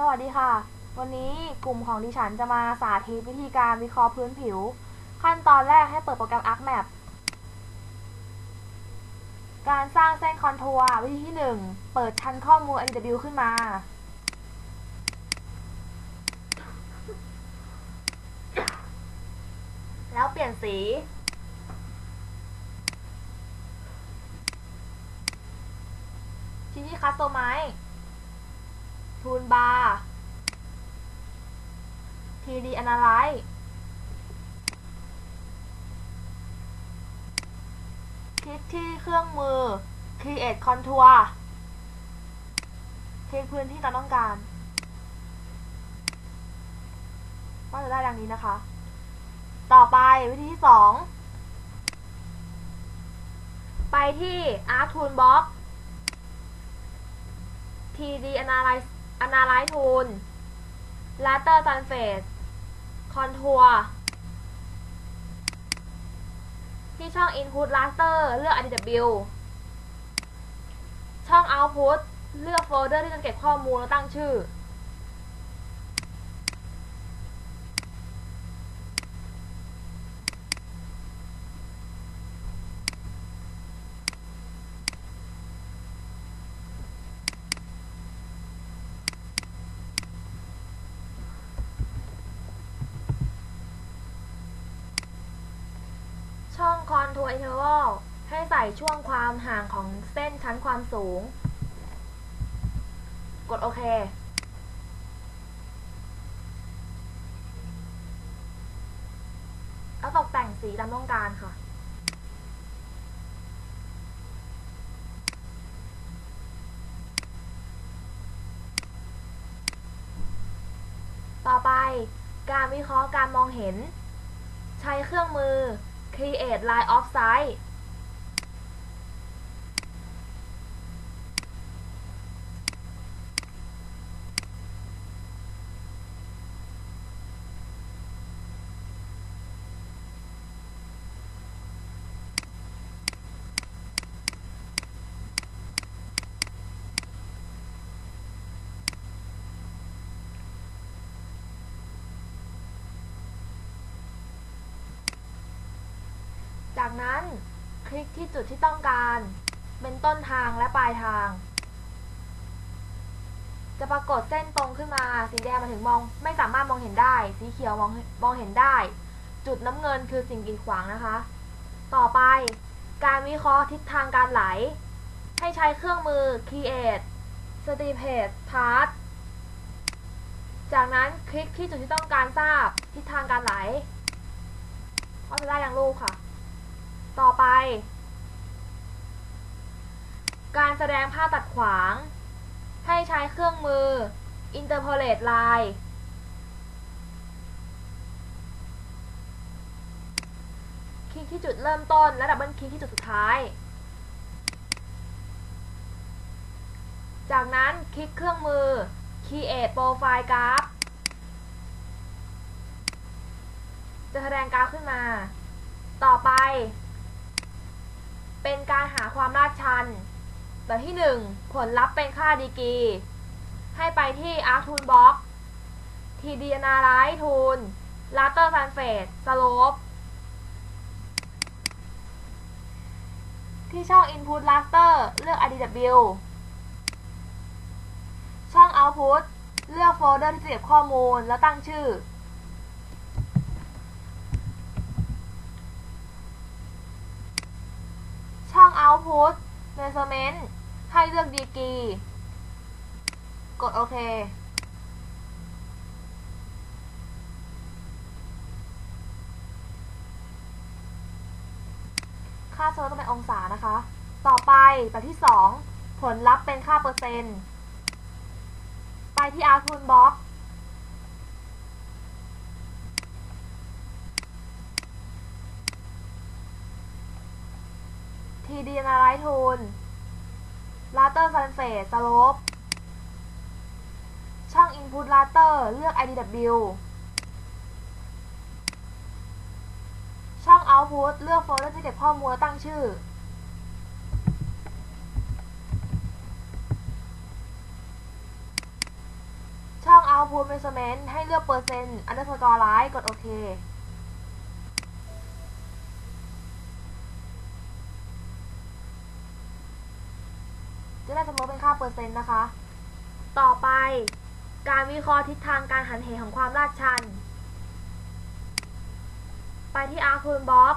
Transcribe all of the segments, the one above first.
สวัสดีค่ะ วันนี้กลุ่มของดิฉันจะมาสาธิตวิธีการวิเคราะห์พื้นผิว ขั้นตอนแรกให้เปิดโปรแกรม ArcMap การสร้างเส้นคอนทัวร์วิธีที่ 1 เปิดชั้นข้อมูล ADW ขึ้นมา แล้วเปลี่ยนสี ที่ที่คัสโตไม ทูลบาร์ PD Analyze คลิกที่เครื่องมือ Create Contour คลิกพื้นที่เราต้องการ ก็จะได้ดังนี้นะคะ ต่อไปวิธีที่สอง ไปที่ Arc Toolbox TD Analyze อนาไลท์ทูลลาเตอร์ซันเฟสคอนทัวร์ที่ช่อง Input Raster เลือก IDW ช่อง Output เลือกโฟลเดอร์ที่จะเก็บข้อมูลแล้วตั้งชื่อ ช่อง Contour Interval ให้ใส่ช่วงความห่างของเส้นชั้นความสูง กดโอเค แล้วตกแต่งสีตามต้องการค่ะต่อไปการวิเคราะห์การมองเห็น ใช้เครื่องมือ Create Line of Sight จากนั้นคลิกที่จุดที่ต้องการ เป็นต้นทางและปลายทาง จะปรากฏเส้นตรงขึ้นมา สีแดงมาถึงมอง ไม่สามารถมองเห็นได้ สีเขียวมองมองเห็นได้ จุดน้ำเงินคือสิ่งกีดขวางนะคะ ต่อไป การวิเคราะห์ทิศทางการไหล ให้ใช้เครื่องมือ Create Steepest Path จากนั้นคลิกที่จุดที่ต้องการทราบทิศทางการไหลก็จะได้ดังรูปค่ะ ต่อไป การแสดงภาพตัดขวาง ให้ใช้เครื่องมือ Interpolate Line คลิกที่จุดเริ่มต้น และดับเบิลคลิกที่จุดสุดท้าย จากนั้นคลิกเครื่องมือ Create Profile Graph จะแสดงกราฟขึ้นมา ต่อไป เป็นการหาความลาดชัน แบบที่ 1 ผลลัพธ์เป็นค่าดีกรี ให้ไปที่ Arc Toolbox TD Analyze Tool Raster Surface Slope ที่ช่อง Input Raster เลือก IDW ช่อง Output เลือกโฟลเดอร์ที่จะเก็บข้อมูลแล้วตั้งชื่อ ช่อง Output Measurement ให้เลือกดีกรีกดโอเค ค่าเซอร์ต้องเป็นองศานะคะ ต่อไปแบบที่ 2 ผลลัพธ์เป็นค่าเปอร์เซ็นต์ ไปที่อาร์พูลบล็อก ดีดีนาไรทูลลาเตอร์ซันเฟสสโลปช่องอินพุตลาเตอร์เลือก IDW ช่อง Output เลือกโฟลเดอร์ที่เก็บข้อมูลและตั้งชื่อ ช่อง Output Measurement ให้เลือกเปอร์เซ็นต์ underscore ไลน์กดโอเค ได้สมมติเป็นค่าเปอร์เซ็นต์นะคะ ต่อไปการวิเคราะห์ทิศทางการหันเหของความลาดชัน ไปที่ Arc Tool Box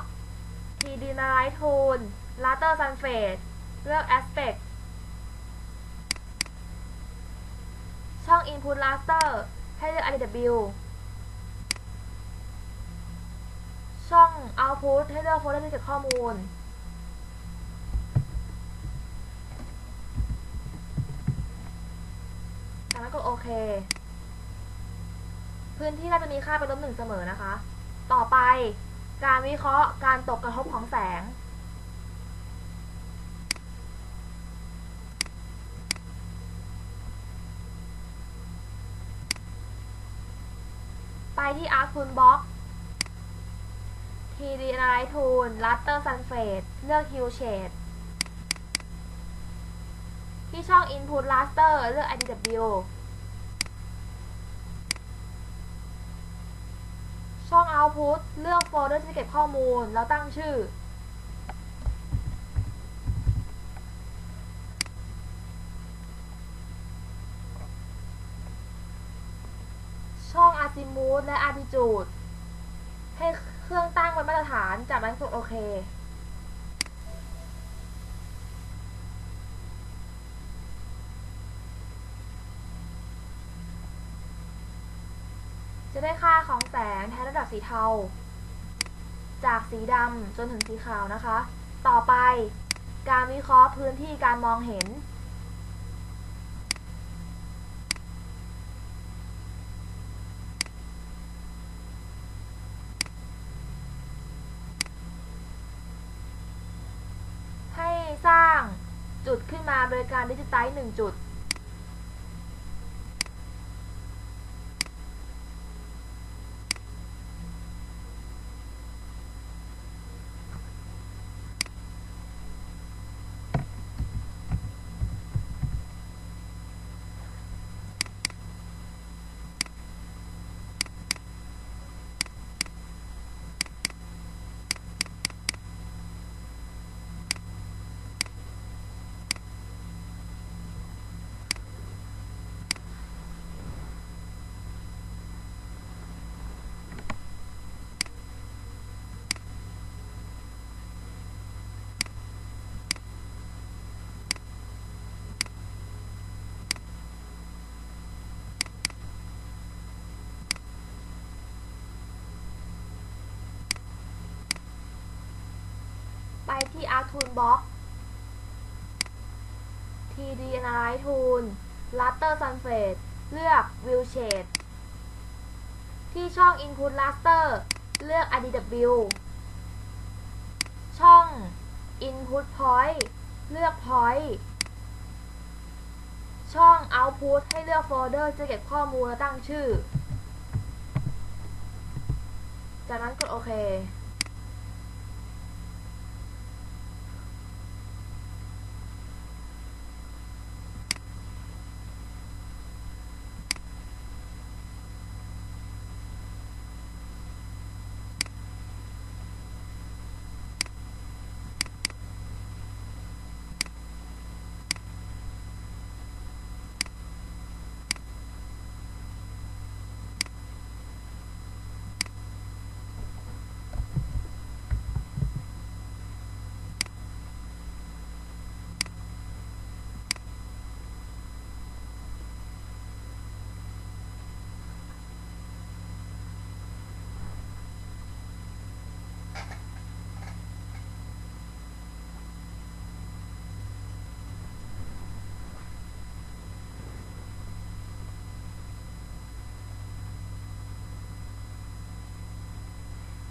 T d e n a l i t e Tool Raster Sunfade เลือก Aspect ช่อง Input Raster ให้เลือก IDW ช่อง Output ให้เลือกโฟลเดอร์ที่เก็บข้อมูล จา กนั้นกดโอเค พื้นที่เราจะมีค่าเป็นลบหนึ่งเสมอนะคะ ต่อไปการวิเคราะห์การตกกระทบของแสง ไปที่ Arc Tool Box TD Analyze Tool Raster Sunfade เลือก Hue Shade ที่ช่อง Input Raster เลือก IDW ช่อง Output เลือกโฟลเดอร์ที่เก็บข้อมูล แล้วตั้งชื่อ ช่อง Azimuth และ Attitude ให้เครื่องตั้งเป็นมาตรฐาน จากนั้นกดโอเค ได้ค่าของแสงแทนระดับสีเทา จากสีดำจนถึงสีขาวนะคะ ต่อไปการวิเคราะห์พื้นที่การมองเห็น ให้สร้างจุดขึ้นมาโดยการดิจิไตล์หนึ่งจุด ไปที่ Arc Tool Box TD Analyze Tool Raster Sunfade เลือก View Shade ที่ช่อง Input Raster เลือก IDW ช่อง Input Point เลือก Point ช่อง Output ให้เลือกโฟลเดอร์จะเก็บข้อมูลและตั้งชื่อ จากนั้นกดโอเค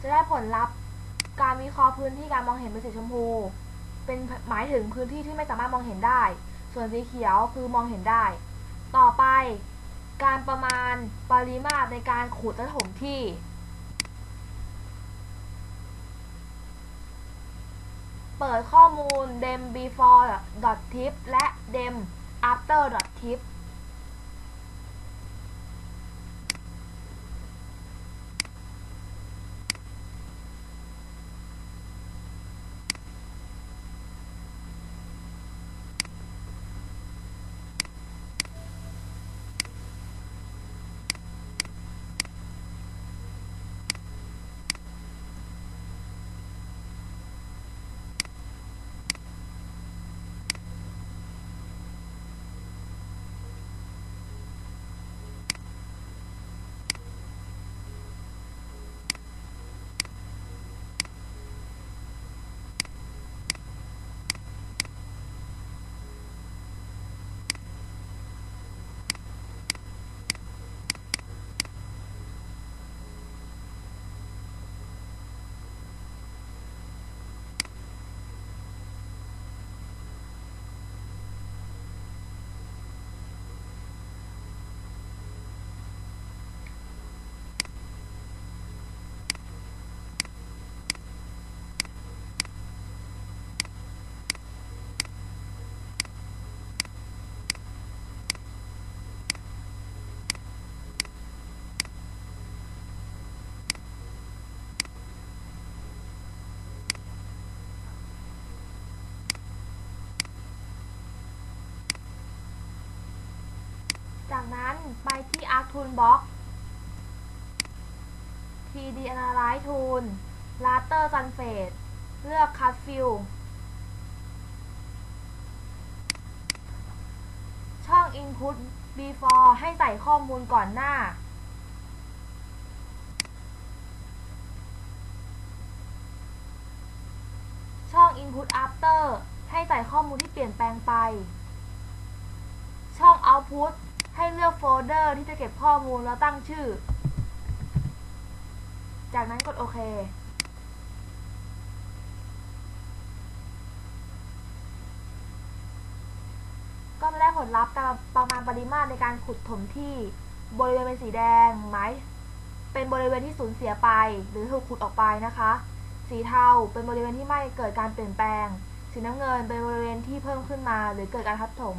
จะได้ผลลัพธ์การวิเคราะห์พื้นที่การมองเห็นเป็นสีชมพู เป็นหมายถึงพื้นที่ที่ไม่สามารถมองเห็นได้ ส่วนสีเขียวคือมองเห็นได้ ต่อไป การประมาณปริมาตรในการขุดและถมที่เปิดข้อมูล dem before tip และ dem after tip ไปที่ Arc Toolbox 3D Analyze Tool Raster Sunfade เลือก Cut Fill ช่อง Input Before ให้ใส่ข้อมูลก่อนหน้า ช่อง Input After ให้ใส่ข้อมูลที่เปลี่ยนแปลงไป ช่อง Output ให้เลือกโฟลเดอร์ที่จะเก็บข้อมูลแล้วตั้งชื่อ จากนั้นกดโอเค ก็จะได้ผลลัพธ์ตามประมาณปริมาตรในการขุดถมที่บริเวณเป็นสีแดงไหมเป็นบริเวณที่สูญเสียไป หรือถูกขุดออกไปนะคะ สีเทาเป็นบริเวณที่ไม่เกิดการเปลี่ยนแปลง สีน้ำเงินเป็นบริเวณที่เพิ่มขึ้นมา หรือเกิดการทับถม